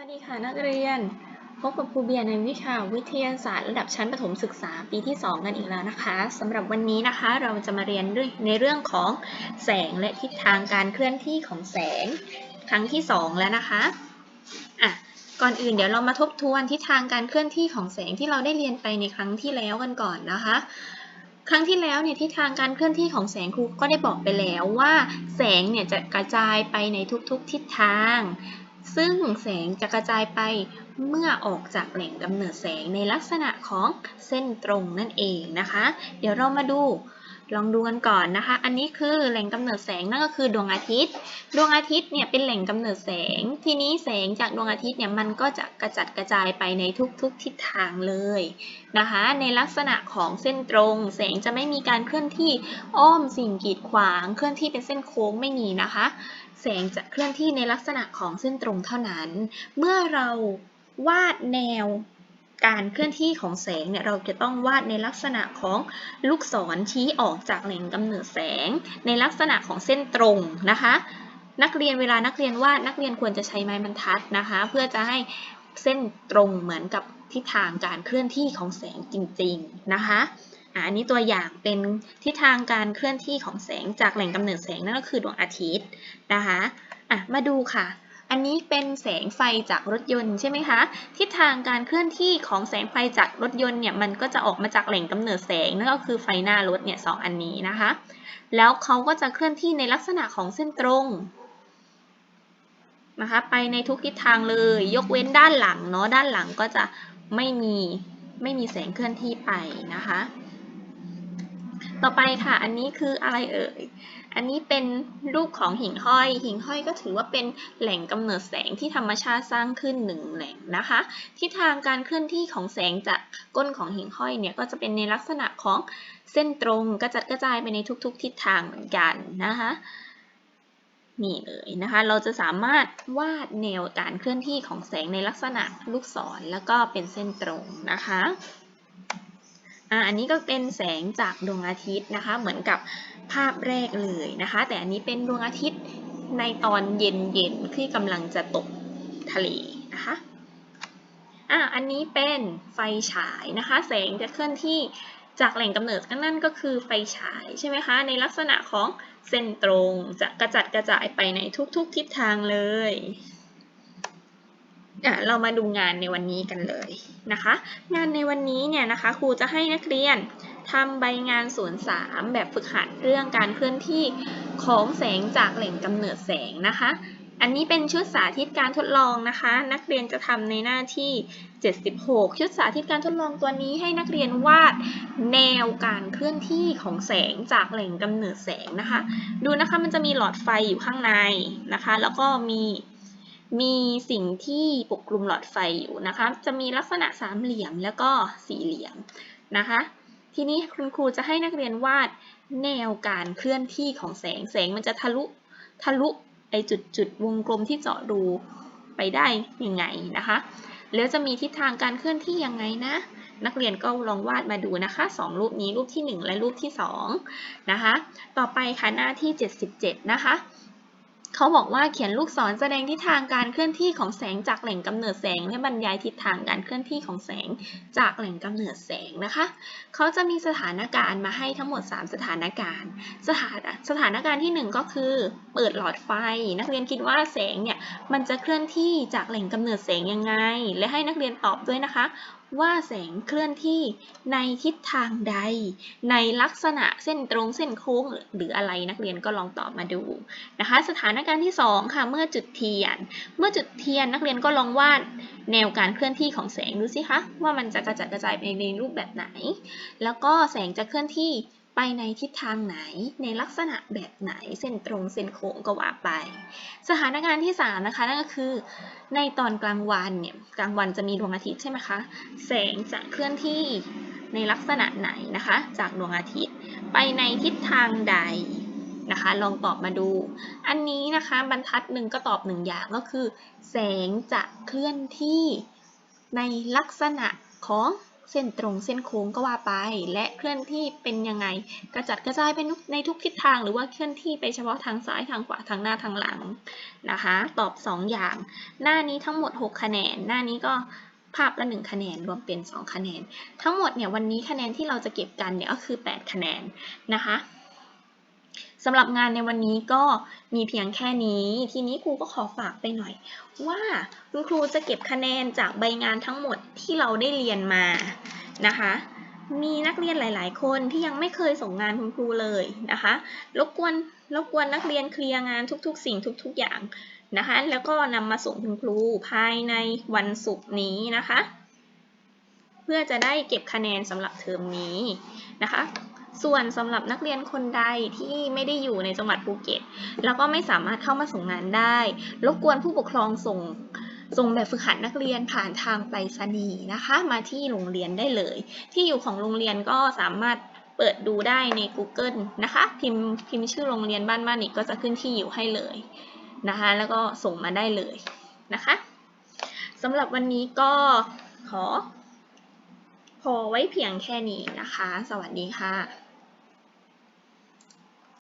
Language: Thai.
วัสดีค่ะนักเรียน พบกับครูเบียร์ในวิชาวิทยาศาสตร์ระดับชั้นประถมศึกษาปีที่ 2 กันอีกแล้วนะคะสำหรับวันนี้นะคะเราจะมาเรียนด้วยในเรื่องของแสงและทิศทางการเคลื่อนที่ของแสงครั้งที่ 2 แล้วนะคะอะก่อนอื่นเดี๋ยวเรามาทบทวนทิศทางการเคลื่อนที่ของแสงที่เราได้เรียนไปในครั้งที่แล้วกันก่อนนะคะครั้งที่แล้วเนี่ยทิศทางการเคลื่อนที่ของแสงครูก็ได้บอกไปแล้วว่า แสงเนี่ยจะกระจายไปในทุกๆทิศทาง ซึ่งแสงจะกระจายไปเมื่อออกจากแหล่งกำเนิดแสงในลักษณะของเส้นตรงนั่นเองนะคะ เดี๋ยวเรามาดู ลองดูกันก่อนนะคะ อันนี้คือแหล่งกำเนิดแสงนั่นก็คือดวงอาทิตย์ ดวงอาทิตย์เนี่ยเป็นแหล่งกำเนิดแสง ทีนี้แสงจากดวงอาทิตย์เนี่ยมันก็จะกระจัดกระจายไปในทุกๆทิศทางเลยนะคะ ในลักษณะของเส้นตรง แสงจะไม่มีการเคลื่อนที่อ้อมสิ่งกีดขวาง เคลื่อนที่เป็นเส้นโค้งไม่มีนะคะ แสงจะเคลื่อนที่ในลักษณะของเส้นตรงเท่านั้น เมื่อเราวาดแนว การเคลื่อนที่ของแสงเนี่ยเราจะต้องวาดในลักษณะของลูกศรชี้ออกจากแหล่งกำเนิดแสง ในลักษณะของเส้นตรงนะคะ นักเรียนเวลานักเรียนวาดนักเรียนควรจะใช้ไม้บรรทัดนะคะ เพื่อจะให้เส้นตรงเหมือนกับทิศทางการเคลื่อนที่ของแสงจริง ๆ นะคะอันนี้ตัวอย่างเป็นทิศทางการเคลื่อนที่ของแสงจากแหล่งกำเนิดแสงนั่นก็คือดวงอาทิตย์นะคะอะมาดูค่ะ อันนี้เป็นแสงไฟจากรถยนต์ใช่ไหมคะ ทิศทางการเคลื่อนที่ของแสงไฟจากรถยนต์เนี่ยมันก็จะออกมาจากแหล่งกำเนิดแสงนั่นก็คือไฟหน้ารถเนี่ยสองอันนี้นะคะ แล้วเขาก็จะเคลื่อนที่ในลักษณะของเส้นตรงนะคะไปในทุกทิศทางเลย ยกเว้นด้านหลังเนาะด้านหลังก็จะไม่มีไม่มีแสงเคลื่อนที่ไปนะคะ ต่อไปค่ะ อันนี้คืออะไรเอ่ย อันนี้เป็นรูปของหิ่งห้อย หิ่งห้อยก็ถือว่าเป็นแหล่งกำเนิดแสงที่ธรรมชาติสร้างขึ้นหนึ่งแหล่งนะคะ ทิศทางการเคลื่อนที่ของแสงจากก้นของหิ่งห้อยเนี่ยก็จะเป็นในลักษณะของเส้นตรงกระจัดกระจายไปในทุก ๆ ทิศทางเหมือนกันนะคะนี่เลยนะคะ เราจะสามารถวาดแนวการเคลื่อนที่ของแสงในลักษณะลูกศรแล้วก็เป็นเส้นตรงนะคะ อ่าอันนี้ก็เป็นแสงจากดวงอาทิตย์นะคะ เหมือนกับภาพแรกเลยนะคะ แต่อันนี้เป็นดวงอาทิตย์ในตอนเย็นๆที่กำลังจะตกทะเลนะคะอ่าอันนี้เป็นไฟฉายนะคะ แสงจะเคลื่อนที่จากแหล่งกำเนิดนั่นก็คือไฟฉายใช่ไหมคะ ในลักษณะของเส้นตรงจะกระจัดกระจายไปในทุกๆทิศทางเลย เรามาดูงานในวันนี้กันเลยนะคะ งานในวันนี้เนี่ยนะคะครูจะให้นักเรียนทำใบงานส่วน3แบบฝึกหัดเรื่องการเคลื่อนที่ของแสงจากแหล่งกำเนิดแสงนะคะ อันนี้เป็นชุดสาธิตการทดลองนะคะ นักเรียนจะทำในหน้าที่ 76 ชุดสาธิตการทดลองตัวนี้ให้นักเรียนวาดแนวการเคลื่อนที่ของแสงจากแหล่งกำเนิดแสงนะคะ ดูนะคะมันจะมีหลอดไฟอยู่ข้างในนะคะ แล้วก็มี มีสิ่งที่ปกคลุมหลอดไฟอยู่นะคะ จะมีลักษณะสามเหลี่ยมแล้วก็สี่เหลี่ยมนะคะ ทีนี้คุณครูจะให้นักเรียนวาดแนวการเคลื่อนที่ของแสง แสงมันจะทะลุทะลุไอจุดจุดวงกลมที่เจาะรูไปได้ยังไงนะคะ แล้วจะมีทิศทางการเคลื่อนที่ยังไงนะ นักเรียนก็ลองวาดมาดูนะคะสองรูปนี้รูปที่ 1 และรูปที่2นะคะ ต่อไปค่ะหน้าที่ 77 นะคะ เขาบอกว่าเขียนลูกศรแสดงทิศทางการเคลื่อนที่ของแสงจากแหล่งกำเนิดแสงและบรรยายทิศทางการเคลื่อนที่ของแสงจากแหล่งกำเนิดแสงนะคะ เขาจะมีสถานการณ์มาให้ทั้งหมด 3 สถานการณ์ สถานสถานการณ์ที่ 1 ก็คือ เปิดหลอดไฟ นักเรียนคิดว่าแสงเนี่ยมันจะเคลื่อนที่จากแหล่งกำเนิดแสงยังไง และให้นักเรียนตอบด้วยนะคะว่าแสงเคลื่อนที่ในทิศทางใด ในลักษณะเส้นตรงเส้นโค้งหรืออะไรนักเรียนก็ลองตอบมาดูนะคะ สถานการณ์ที่ 2 ค่ะ เมื่อจุดเทียน เมื่อจุดเทียนนักเรียนก็ลองวาดแนวการเคลื่อนที่ของแสงดูสิคะว่ามันจะกระจัดกระจายไปในรูปแบบไหน แล้วก็แสงจะเคลื่อนที่ ไปในทิศทางไหน ในลักษณะแบบไหน เส้นตรง เส้นโค้งก็ว่าไป สถานการณ์ที่ 3 นะคะ นั่นก็คือ ในตอนกลางวันเนี่ย กลางวันจะมีดวงอาทิตย์ใช่ไหมคะ แสงจะเคลื่อนที่ในลักษณะไหนนะคะ จากดวงอาทิตย์ ไปในทิศทางใดนะคะ ลองตอบมาดู อันนี้นะคะบรรทัดหนึ่งก็ตอบหนึ่งอย่างก็คือ แสงจะเคลื่อนที่ในลักษณะของ เส้นตรงเส้นโค้งก็ว่าไป และเคลื่อนที่เป็นยังไง กระจัดกระจายเป็นในทุกทิศทาง หรือว่าเคลื่อนที่ไปเฉพาะทางซ้ายทางขวาทางหน้าทางหลังนะคะ ตอบ 2 อย่าง หน้านี้ทั้งหมด 6 คะแนน หน้านี้ก็ภาพละ1คะแนนรวมเป็น 2 คะแนน ทั้งหมดเนี่ยวันนี้คะแนนที่เราจะเก็บกันเนี่ยก็คือ 8 คะแนนนะคะ สำหรับงานในวันนี้ก็มีเพียงแค่นี้ ทีนี้ครูก็ขอฝากไปหน่อย ว่าคุณครูจะเก็บคะแนนจากใบงานทั้งหมดที่เราได้เรียนมานะคะ มีนักเรียนหลาย ๆ คนที่ยังไม่เคยส่งงานคุณครูเลยนะคะรบกวนรบกวนนักเรียนเคลียร์งานทุก ๆ สิ่งทุก ๆ อย่างนะคะ แล้วก็นำมาส่งคุณครูภายในวันศุกร์นี้นะคะ เพื่อจะได้เก็บคะแนนสำหรับเทอมนี้นะคะ ส่วนสำหรับนักเรียนคนใดที่ไม่ได้อยู่ในจังหวัดภูเก็ต แล้วก็ไม่สามารถเข้ามาส่งงานได้ รบกวนผู้ปกครองส่งส่งแบบฝึกหัดนักเรียนผ่านทางไปรษณีย์นะคะ มาที่โรงเรียนได้เลย ที่อยู่ของโรงเรียนก็สามารถเปิดดูได้ใน Google นะคะ พิมพ์พิมพ์ชื่อโรงเรียนบ้านบ้านอีกก็จะขึ้นที่อยู่ให้เลยนะคะ แล้วก็ส่งมาได้เลยนะคะสำหรับวันนี้ก็ขอ พอไว้เพียงแค่นี้นะคะ สวัสดีค่ะ